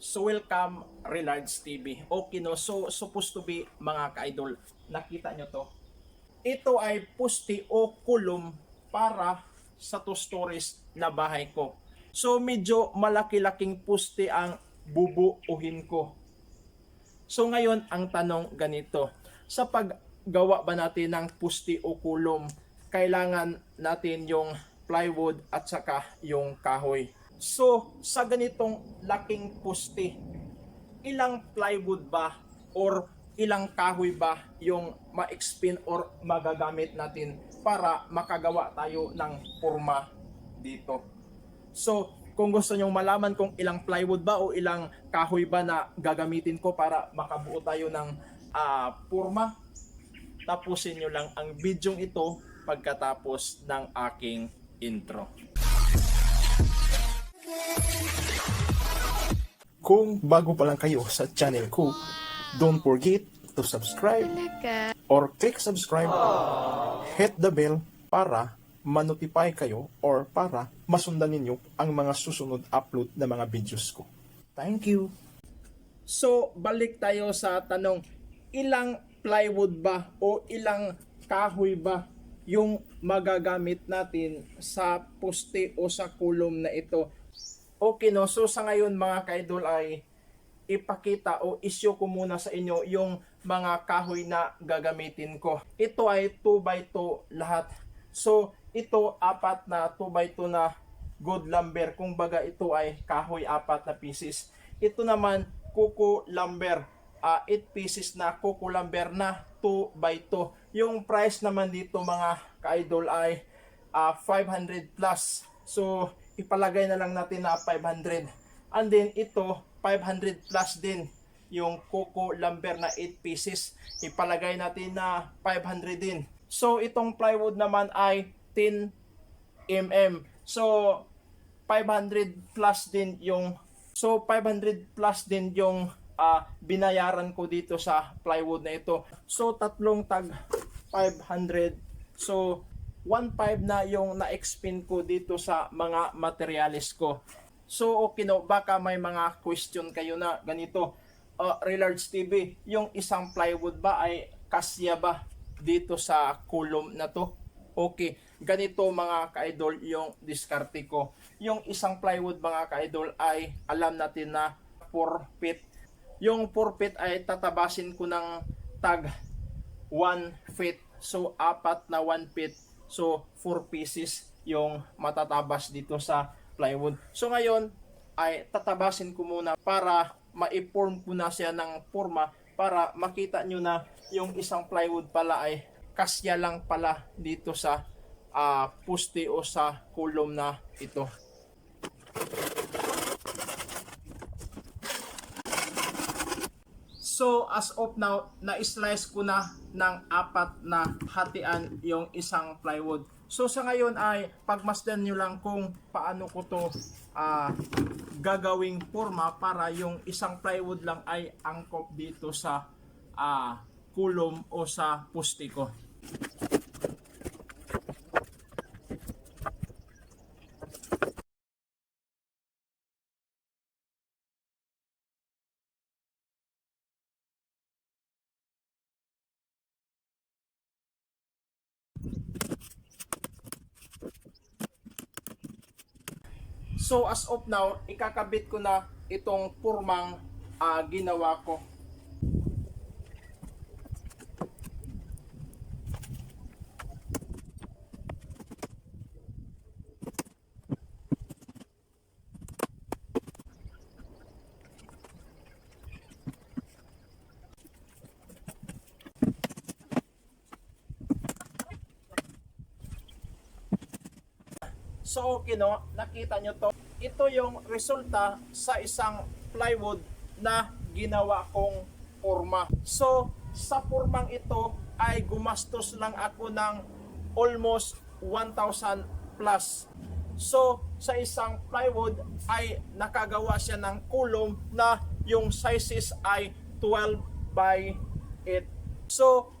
So welcome Relards TV. Okay no, so supposed to be mga ka-idol. Nakita nyo to. Ito ay pusti o kulum para sa two stories na bahay ko. So medyo malaki-laking pusti ang bubuuhin ko. So ngayon ang tanong ganito. Sa paggawa ba natin ng pusti o kulum, kailangan natin yung plywood at saka yung kahoy. So sa ganitong laking pusti, ilang plywood ba or ilang kahoy ba yung ma-expin or magagamit natin para makagawa tayo ng forma dito. So, kung gusto nyong malaman kung ilang plywood ba o ilang kahoy ba na gagamitin ko para makabuo tayo ng ah, forma, tapusin nyo lang ang bidyong ito pagkatapos ng aking intro. Kung bago pa lang kayo sa channel ko, don't forget to subscribe or click subscribe, hit the bell para ma-notify kayo or para masundan ninyo ang mga susunod upload na mga videos ko. Thank you! So, balik tayo sa tanong, ilang plywood ba o ilang kahoy ba yung magagamit natin sa poste o sa kulom na ito? Okay no, so sa ngayon mga kaidol ay ipakita o issue ko muna sa inyo yung mga kahoy na gagamitin ko. Ito ay 2x2 lahat. So, ito apat na 2x2 na good lumber. Kung baga ito ay kahoy apat na pieces. Ito naman kuko lumber. 8 pieces na kuko lumber na 2x2. Yung price naman dito mga ka-idol ay ah, 500 plus. So, ipalagay na lang natin na 500. And then ito, 500 plus din yung Coco lumber na 8 pieces. Ipalagay natin na 500 din. So, itong plywood naman ay 10 mm. So, 500 plus din yung So, 500 plus din yung ah, binayaran ko dito sa plywood na ito. So, tatlong tag 500. So, 1.5 na yung na-expend ko dito sa mga materials ko. So, okay no, baka may mga question kayo na ganito. Uh, Relards TV, yung isang plywood ba ay kasya ba dito sa column na to? Okay, ganito mga ka-idol yung diskarte ko. Yung isang plywood mga ka-idol ay alam natin na 4 feet. Yung 4 feet ay tatabasin ko ng tag 1 feet. So, apat na 1 feet. So, 4 pieces yung matatabas dito sa plywood. So, ngayon ay tatabasin ko muna para ma-form ko na siya ng forma para makita nyo na yung isang plywood pala ay kasya lang pala dito sa ah, puste o sa kulom na ito. So as of now, na-slice ko na ng apat na hatian yung isang plywood. So sa ngayon ay pagmasdan nyo lang kung paano ko to ah, gagawing forma para yung isang plywood lang ay angkop dito sa ah, kulom o sa puste ko. So as of now, ikakabit ko na itong purmang ah, ginawa ko. So okay no, nakita nyo to. Ito yung resulta sa isang plywood na ginawa kong forma. So sa formang ito ay gumastos lang ako ng almost 1,000 plus. So sa isang plywood ay nakagawa siya ng kulom na yung sizes ay 12 by 8. So